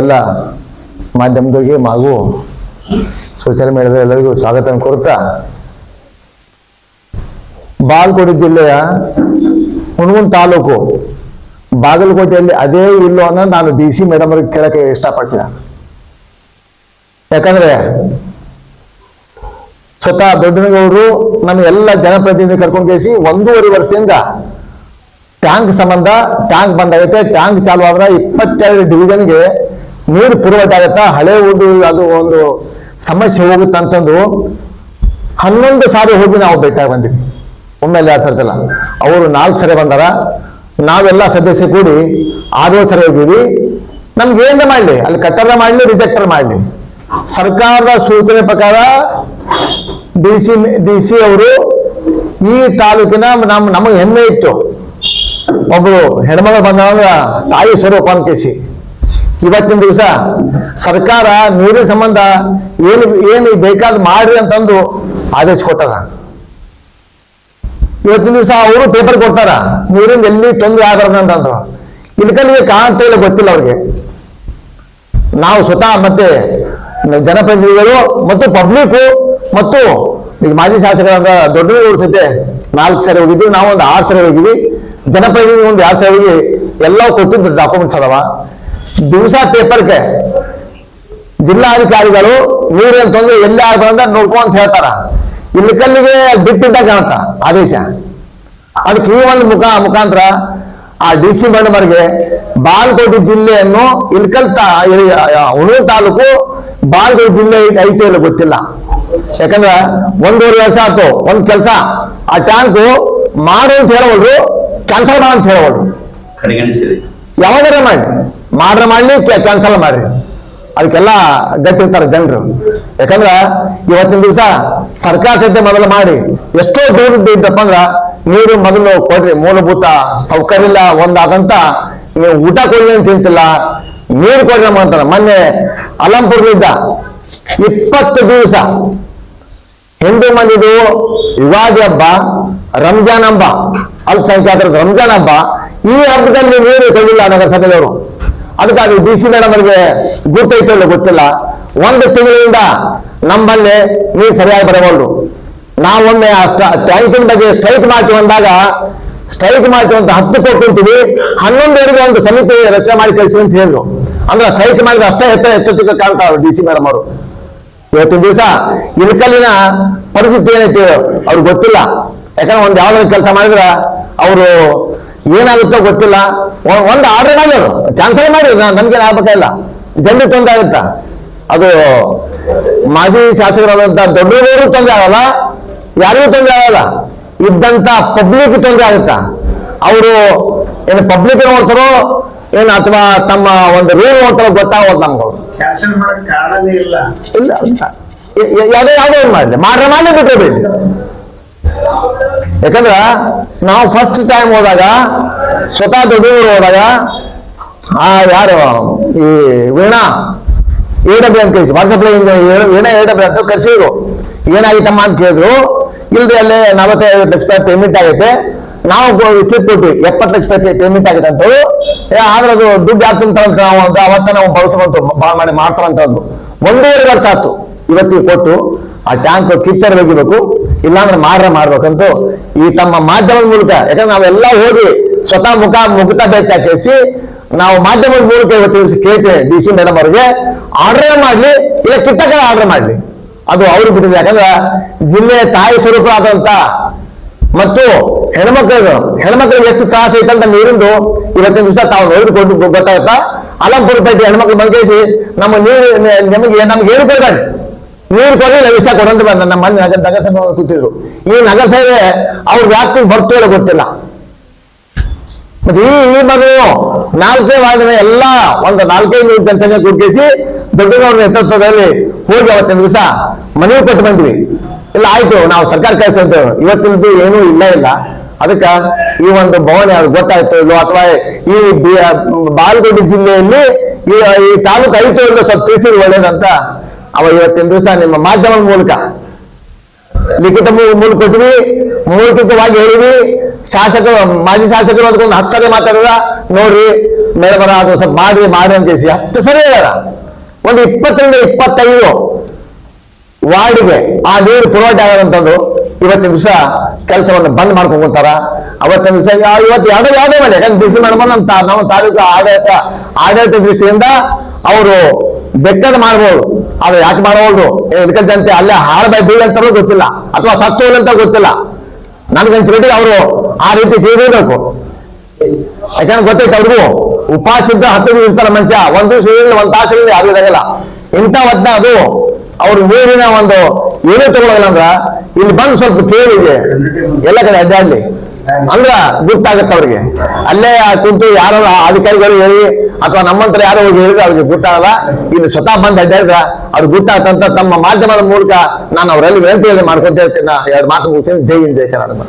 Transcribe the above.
ಎಲ್ಲ ಮಾಧ್ಯಮದವರಿಗೆ ಹಾಗೂ ಸೋಷಿಯಲ್ ಮೀಡಿಯಾದ ಎಲ್ಲರಿಗೂ ಸ್ವಾಗತ ಕೋರುತ್ತಾ, ಬಾಗಲಕೋಟೆ ಜಿಲ್ಲೆಯ ಹುಣಗುನ್ ತಾಲೂಕು, ಬಾಗಲಕೋಟೆಯಲ್ಲಿ ಅದೇ ಇಲ್ಲೋ ಅನ್ನ ನಾನು ಡಿ ಸಿ ಮೇಡಮ್ ಅವ್ರಿಗೆ ಕೇಳಕ್ಕೆ ಇಷ್ಟಪಡ್ತೀನಿ. ಯಾಕಂದ್ರೆ ಸ್ವತಃ ದೊಡ್ಡನಗೌಡರು ನಮ್ಮ ಎಲ್ಲ ಜನಪ್ರತಿನಿಧಿ ಕರ್ಕೊಂಡು ಕೇಸಿ ಒಂದೂವರೆ ವರ್ಷದಿಂದ ಟ್ಯಾಂಕ್ ಸಂಬಂಧ ಟ್ಯಾಂಕ್ ಬಂದಾಗೈತೆ ಟ್ಯಾಂಕ್ ಚಾಲು ಆದ್ರೆ ಇಪ್ಪತ್ತೆರಡು ಡಿವಿಷನ್ಗೆ ನೀರು ಪುರವಠೆ ಆಗುತ್ತಾ, ಹಳೆ ಒಂದು ಅದು ಒಂದು ಸಮಸ್ಯೆ ಹೋಗುತ್ತೆ ಅಂತಂದು ಹನ್ನೊಂದು ಸಾರಿ ಹೋಗಿ ನಾವು ಭೇಟಿಯಾಗಿ ಬಂದಿವಿ. ಒಮ್ಮೆಲೆ ಎರಡು ಸರ್ತಿಲ್ಲ. ಅವರು ನಾಲ್ಕು ಸರಿ ಬಂದಾರ. ನಾವೆಲ್ಲ ಸದಸ್ಯರು ಕೂಡಿ ಆರು ಸರಿ ಹೋಗಿವಿ ನಮ್ಗೆ ಏನ ಮಾಡಲಿ? ಅಲ್ಲಿ ಕಟ್ಟಡ ಮಾಡಲಿ ರಿಜೆಕ್ಟರ್ ಮಾಡಲಿ. ಸರ್ಕಾರದ ಸೂಚನೆ ಪ್ರಕಾರ ಡಿ ಸಿ ಡಿ ಸಿ ಅವರು ಈ ತಾಲೂಕಿನ ನಮ್ಮ ನಮಗೆ ಹೆಮ್ಮೆ ಇತ್ತು. ಒಬ್ರು ಹೆಣ್ಮಗಳು ಬಂದ ತಾಯಿ ಸ್ವರೂಪ ಅಂತೀಸಿ ಇವತ್ತಿನ ದಿವಸ ಸರ್ಕಾರ ನೀರಿನ ಸಂಬಂಧ ಏನು ಏನು ಬೇಕಾದ ಮಾಡ್ರಿ ಅಂತಂದು ಆದೇಶ ಕೊಟ್ಟಾರ. ಇವತ್ತಿನ ದಿವಸ ಅವರು ಪೇಪರ್ ಕೊಡ್ತಾರ ನೀರಿಂದ ಎಲ್ಲಿ ತೊಂದರೆ ಆಗಬಾರ್ದು ಅಂತಂದು. ಇಲ್ಕಲ್ಲಿಗೆ ಕಾಣ್ತಾ ಇಲ್ಲ ಗೊತ್ತಿಲ್ಲ ಅವ್ರಿಗೆ. ನಾವು ಸ್ವತಃ ಮತ್ತೆ ಜನಪ್ರತಿನಿಧಿಗಳು ಮತ್ತು ಪಬ್ಲಿಕ್ ಮತ್ತು ಈಗ ಮಾಜಿ ಶಾಸಕರಾದ ದೊಡ್ಡ ಸತೆ ನಾಲ್ಕು ಸರಿ ಹೋಗಿದ್ವಿ ನಾವು ಒಂದು ಆರು ಸರಿ ಹೋಗಿವಿ ಜನಪ್ರತಿನಿಧಿ ಒಂದು ಯಾವ ಸೇವೆಗೆ ಎಲ್ಲ ಕೊಟ್ಟಿದ್ದು ಡಾಕ್ಯುಮೆಂಟ್ಸ್ ಅದಾವ. ದಿವಸ ಪೇಪರ್ಗೆ ಜಿಲ್ಲಾಧಿಕಾರಿಗಳು, ನೀರೇನು ತೊಂದರೆ ಎಲ್ಲಿ ನೋಡ್ಕೊ ಅಂತ ಹೇಳ್ತಾರ. ಇಲ್ಕಲ್ಲಿಗೆ ಬಿಟ್ಟಿದ್ದ ಕಾಣುತ್ತ ಆದೇಶ. ಅದಕ್ಕೆ ಈ ಒಂದು ಮುಖ, ಮುಖಾಂತರ ಆ ಡಿ ಸಿ ಮೇಡಮ್ ಬಾಲ್ಕೋಟೆ ಜಿಲ್ಲೆಯನ್ನು ಇಲ್ಕಲ್ ತಾ ತಾಲೂಕು ಬಾಲ್ಕೋಟೆ ಜಿಲ್ಲೆ ಇಲ್ಲ ಗೊತ್ತಿಲ್ಲ. ಯಾಕಂದ್ರೆ ಒಂದೂವರೆ ವರ್ಷ ಆಯ್ತು, ಒಂದ್ ಕೆಲಸ. ಆ ಟ್ಯಾಂಕು ಮಾಡು ಅಂತ ಹೇಳವಲ್ರು ಕ್ಯಾನ್ಸಲ್ ಮಾಡು ಅಂತ ಹೇಳವಲ್ರು. ಯಾವಾಗಾರ ಮಾಡಿ. ಮಾಡ್ರೆ ಮಾಡ್ಲಿ ಕ್ಯಾನ್ಸಲ್ ಮಾಡ್ರಿ. ಅದಕ್ಕೆಲ್ಲ ಗಟ್ಟಿರ್ತಾರೆ ಜನರು. ಯಾಕಂದ್ರ ಇವತ್ತಿನ ದಿವಸ ಸರ್ಕಾರ ಸದ್ಯ ಮೊದಲು ಮಾಡಿ ಎಷ್ಟೋ ದೂರದ್ದು ಇದ್ದಪ್ಪ ಅಂದ್ರೆ ನೀರು ಮೊದಲು ಕೊಡ್ರಿ ಮೂಲಭೂತ ಸೌಕರ್ಯ ಇಲ್ಲ ಒಂದಾದಂತ ನೀವು ಊಟ ಕೊಡ್ಲಿ ಅಂತ ತಿಂತಿಲ್ಲ ನೀರು ಕೊಡ್ರಿ ನಮ್ಮ ಅಂತಾರ ಮೊನ್ನೆ ಅಲಂಪುರದಿಂದ ಇಪ್ಪತ್ತು ದಿವಸ ಹಿಂದೂ ಮಂದಿದು ಯುಗಾದಿ ಹಬ್ಬ, ರಂಜಾನ್ ಹಬ್ಬ, ಅಲ್ಪಸಂಖ್ಯಾತರ ರಂಜಾನ್ ಹಬ್ಬ, ಈ ಹಬ್ಬದಲ್ಲಿ ನೀರು ಕೊಡಲಿಲ್ಲ ನಗರಸಭೆಯವರು. ಅದಕ್ಕಾಗಿ ಡಿ ಸಿ ಮೇಡಮ್ ಅವರಿಗೆ ಗುರ್ತೈತೆ ಇಲ್ಲ ಗೊತ್ತಿಲ್ಲ. ಒಂದು ತಿಂಗಳಿಂದ ನಮ್ಮಲ್ಲಿ ನೀರು ಸರಿಯಾಗಿ ಬರಬಹುದು ನಾವೊಮ್ಮೆ ಟ್ಯಾಂಕಿನ ಬಗ್ಗೆ ಸ್ಟ್ರೈಕ್ ಮಾಡ್ತೀವಿ ಅಂದಾಗ, ಸ್ಟ್ರೈಕ್ ಮಾಡ್ತೀವಿ ಅಂತ ಹತ್ತು ಕೊಟ್ಟಿರ್ತೀವಿ ಹನ್ನೊಂದುವರೆಗೆ ಒಂದು ಸಮಿತಿ ರಚನೆ ಮಾಡಿ ಕಳಿಸಿ ಅಂತ ಹೇಳಿದ್ರು. ಅಂದ್ರೆ ಸ್ಟ್ರೈಕ್ ಮಾಡಿದ್ರೆ ಅಷ್ಟೇ ಎತ್ತ ಎತ್ತಕ್ಕೆ ಕಾಣ್ತಾವ್ರು ಡಿ ಸಿ ಮೇಡಮ್ ಅವರು. ಇವತ್ತಿನ ದಿವಸ ಇಲ್ಕಲ್ಲಿನ ಪರಿಸ್ಥಿತಿ ಏನೈತಿ ಅವ್ರಿಗೆ ಗೊತ್ತಿಲ್ಲ. ಯಾಕಂದ್ರೆ ಒಂದ್ ಯಾವ್ದಾರ ಕೆಲಸ ಮಾಡಿದ್ರ ಅವರು ಏನಾಗುತ್ತೋ ಗೊತ್ತಿಲ್ಲ. ಒಂದು ಒಂದ್ ಆರ್ಡರ್ ಮಾಡಿ ಅವರು ಕ್ಯಾನ್ಸಲ್ ಮಾಡಿ ನಮ್ಗೇನು ಆಗ್ಬೇಕಾಗಿಲ್ಲ ಜನರಿಗೆ ತೊಂದರೆ ಆಗುತ್ತಾ? ಅದು ಮಾಜಿ ಶಾಸಕರಾದಂಥ ದೊಡ್ಡವರು ತೊಂದರೆ ಆಗಲ್ಲ. ಯಾರಿಗೂ ತೊಂದರೆ ಆಗಲ್ಲ. ಇದ್ದಂತ ಪಬ್ಲಿಕ್ ತೊಂದರೆ ಆಗುತ್ತಾ? ಅವರು ಏನು ಪಬ್ಲಿಕ್ ನೋಡ್ತಾರೋ ಏನು ಅಥವಾ ತಮ್ಮ ಒಂದು ರೂಲ್ ನೋಡ್ತಾರೋ ಗೊತ್ತಾಗೋದು ನಮ್ಗೆ ಇಲ್ಲ. ಯಾವುದೇ ಯಾವುದೇ ಮಾಡಲಿ. ಮಾಡ್ರೆ ಮಾಡಲಿ ಬಿಟ್ಟರೆ ಬಿಡಿ ಯಾಕಂದ್ರ ನಾವು ಫಸ್ಟ್ ಟೈಮ್ ಹೋದಾಗ ಸ್ವತಃ ದೊಡ್ಡವರು ಹೋದಾಗ ಆ ಯಾರು ಈ ವೀಣಾ ಎ ಡಬ್ಲ್ಯೂ ಅಂತ ಕಳಿಸಿ ವಾಟ್ಸಪ್ ವೀಣಾ ಎ ಡಬ್ಲ್ಯೂ ಅಂತ ಕರೆಸಿದ್ರು. ಏನಾಗಿತ್ತಮ್ಮ ಅಂತ ಕೇಳಿದ್ರು. ಇಲ್ರಿ ಅಲ್ಲೇ ನಲವತ್ತೈದು ಲಕ್ಷ ರೂಪಾಯಿ ಪೇಮೆಂಟ್ ಆಗೈತೆ. ನಾವು ಸ್ಲಿಪ್ ಕೊಟ್ವಿ. ಎಪ್ಪತ್ತು ಲಕ್ಷ ರೂಪಾಯಿ ಪೇಮೆಂಟ್ ಆಗಿದೆ ಅಂತ ಆದ್ರೆ ಅದು ದುಡ್ಡು ಯಾಕೆ ಅಂತ ನಾವು ಅಂತ ಅವತ್ತ ನಾವು ಬಳಸ್ಕೊಂತು ಭಾಳ ಮಾಡಿ ಮಾಡ್ತಾರಂತದ್ದು. ಒಂದೂವರೆ ವರ್ಷ ಆತು ಇವತ್ತಿಗೆ ಕೊಟ್ಟು ಆ ಟ್ಯಾಂಕ್ ಕಿತ್ತರ ಒಗಿಬೇಕು ಇಲ್ಲಾಂದ್ರೆ ಮಾರ ಮಾಡ್ಬೇಕಂತ ಈ ತಮ್ಮ ಮಾಧ್ಯಮದ ಮೂಲಕ, ಯಾಕಂದ್ರೆ ನಾವೆಲ್ಲ ಹೋಗಿ ಸ್ವತಃ ಮುಖ ಮುಗಿತ ಬೇಕಾಕೇಸಿ ನಾವು ಮಾಧ್ಯಮದ ಮೂಲಕ ಇವತ್ತು ಕೇಳ್ತೇವೆ ಡಿ ಸಿ ಮೇಡಮ್ ಅವ್ರಿಗೆ, ಆರ್ಡರ್ ಮಾಡ್ಲಿ, ಇಲ್ಲ ಕಿತ್ತಕ ಆರ್ಡರ್ ಮಾಡ್ಲಿ. ಅದು ಅವ್ರಿಗೆ ಬಿಟ್ಟಿದೆ. ಯಾಕಂದ್ರೆ ಜಿಲ್ಲೆಯ ತಾಯಿ ಸ್ವರೂಪರಾದಂತ ಮತ್ತು ಹೆಣ್ಮಕ್ಳಿಗೆ ಹೆಣ್ಮಕ್ಳಿಗೆ ಎಷ್ಟು ತ್ರಾಸ ಐತಂತ ನೀರಿಂದು ಇವತ್ತಿನ ದಿವಸ ತಾವು ನೋಡಿಕೊಂಡು ಗೊತ್ತಾಗುತ್ತಾ? ಅಲಂಪುರ ಪೇಟೆ ಹೆಣ್ಮಕ್ಳು ಬಂದೇಸಿ ನಮ್ಮ ನೀರು ನಮಗೆ, ನಮ್ಗೆ ಏನು ಕೊಡ್ತಾರೆ ನೀರು ಕೊಡಲಿಲ್ಲ ವಿಷ ಕೊಡಂತ ಬಂದ ನಮ್ಮ ಮನೆ ನಗರ ನಗರಸಭೆ ಕೂತಿದ್ರು. ಈ ನಗರಸಭೆ ಅವ್ರ ವ್ಯಾಪ್ತಿಗೆ ಬರ್ತು ಇಲ್ಲ ಗೊತ್ತಿಲ್ಲ. ಮತ್ತೆ ಈ ಈ ನಾಲ್ಕೇ ವಾರ್ಡಿನ ಎಲ್ಲ ಒಂದು ನಾಲ್ಕೈದು ಜನಸಂಖ್ಯೆ ಕೂಡಿಸಿ ದೊಡ್ಡಗೌಡ ನೇತೃತ್ವದಲ್ಲಿ ಹೋಗಿ ಅವತ್ತಿನ ದಿವಸ ಮನವಿ ಕೊಟ್ಟು ಬಂದ್ವಿ. ಇಲ್ಲ, ಆಯ್ತು, ನಾವು ಸರ್ಕಾರ ಕಳಿಸ್ತೇವೆ ಇವತ್ತಿನದು ಏನೂ ಇಲ್ಲ ಇಲ್ಲ. ಅದಕ್ಕ ಈ ಒಂದು ಭವನ ಯಾವ್ದು ಗೊತ್ತಾಯ್ತು ಇಲ್ಲೋ ಅಥವಾ ಈ ಬಾಗಲಕೋಟೆ ಜಿಲ್ಲೆಯಲ್ಲಿ ಈ ಈ ತಾಲೂಕು ಐತು ಅಂತ ಸ್ವಲ್ಪ ತಿಳಿಸಿದ್ರೆ ಒಳ್ಳೇದಂತ ಅವ ಇವತ್ತಿನ ದಿವಸ ನಿಮ್ಮ ಮಾಧ್ಯಮದ ಮೂಲಕ. ಲಿಖಿತ ಮೂಲ ಕೊಟ್ವಿ ಮೌಖಿಕವಾಗಿ ಹೇಳಿವಿ. ಶಾಸಕರು ಮಾಜಿ ಶಾಸಕರು ಅದಕ್ಕೊಂದು ಹತ್ತು ಸರಿ ಮಾತಾಡಿದ. ನೋಡ್ರಿ, ಮೇಡಮರ ಅದು ಸ್ವಲ್ಪ ಮಾಡಿ ಮಾಡಿ ಅಂತ ಹತ್ತು ಸರಿ ಹೇಳ ಒಂದು ಇಪ್ಪತ್ತರಿಂದ ಇಪ್ಪತ್ತೈದು. ವಾರ್ಡಿಗೆ ಆ ನೀರು ಪುರವಠೆ ಆಗದಂತಂದು ಇವತ್ತಿನ ದಿವಸ ಕೆಲಸವನ್ನು ಬಂದ್ ಮಾಡ್ಕೊಂಡ್ತಾರ ಅವತ್ತಿನ ದಿವಸ ಇವತ್ತು ಯಾವುದೇ ಯಾವುದೇ ಮೇಲೆ ಯಾಕಂದ್ರೆ ಬಿಸಿ ಮೇಡಮ್ ನಮ್ಮ ತಾ- ನಮ್ಮ ತಾಲೂಕು ಆಡಳಿತ ಆಡಳಿತ ದೃಷ್ಟಿಯಿಂದ ಅವರು ಬೆಕ್ಕದ ಮಾಡ್ಬೋದು. ಆದ್ರೆ ಯಾಕೆ ಮಾಡಬಹುದು ಜನತೆ ಅಲ್ಲೇ ಹಾಳಬಾಯಿ ಬೀಳ್ ಅಂತಾರೂ ಗೊತ್ತಿಲ್ಲ. ಅಥವಾ ಸತ್ತು ಅಂತ ಗೊತ್ತಿಲ್ಲ. ನನಗನ್ಸ್ಬಿಟ್ಟು ಅವರು ಆ ರೀತಿ ತಿಳಿದಿರ್ಬೇಕು. ಯಾಕಂದ್ರೆ ಗೊತ್ತೈತೆ ಅವ್ರಿಗೂ ಉಪವಾಸ ಇದ್ದ ಹತ್ತು ದಿವಸ ಇರ್ತಾರ ಮನುಷ್ಯ. ಒಂದು ದಿವಸ ಒಂದು ತಾಸು ಇರಲಿ ಯಾರು ಇರಂಗಿಲ್ಲ ಇಂಥ ಅದು ಅವ್ರ ನೀರಿನ ಒಂದು ಏನೂ ತಗೊಳ್ಳಲ್ಲ ಅಂದ್ರ, ಇಲ್ಲಿ ಬಂದು ಸ್ವಲ್ಪ ಕೇಳಿದೆ ಎಲ್ಲ ಕಡೆ ಅಡ್ಡಾಡ್ಲಿ. ಅಂದ್ರ ಗೊತ್ತಾಗತ್ತೆ ಅವ್ರಿಗೆ. ಅಲ್ಲೇ ಕುಂತು ಯಾರೋ ಅಧಿಕಾರಿಗಳು ಹೇಳಿ, ಅಥವಾ ನಮ್ಮಂತರ ಯಾರೋ ಹೋಗಿ ಹೇಳಿದ್ರೆ, ಅವ್ರಿಗೆ ಗೊತ್ತಾಗಲ್ಲ ಇಲ್ಲಿ ಸ್ವತಃ ಬಂದು ಅಡ್ಡಾಡಿದ್ರ, ಅವ್ರಿಗೆ ಗೊತ್ತಾಗತ್ತಂತ ತಮ್ಮ ಮಾಧ್ಯಮದ ಮೂಲಕ ನಾನು ಅವರಲ್ಲಿ ವಿನಂತಿಯಲ್ಲಿ ಮಾಡ್ಕೊಂತ ಹೇಳ್ತೀನಿ. ಎರಡು ಮಾತು ಮುಗಿಸಿ ಜೈ ಹಿಂದ್, ಜೈ ಕರ್ನಾಟಕ.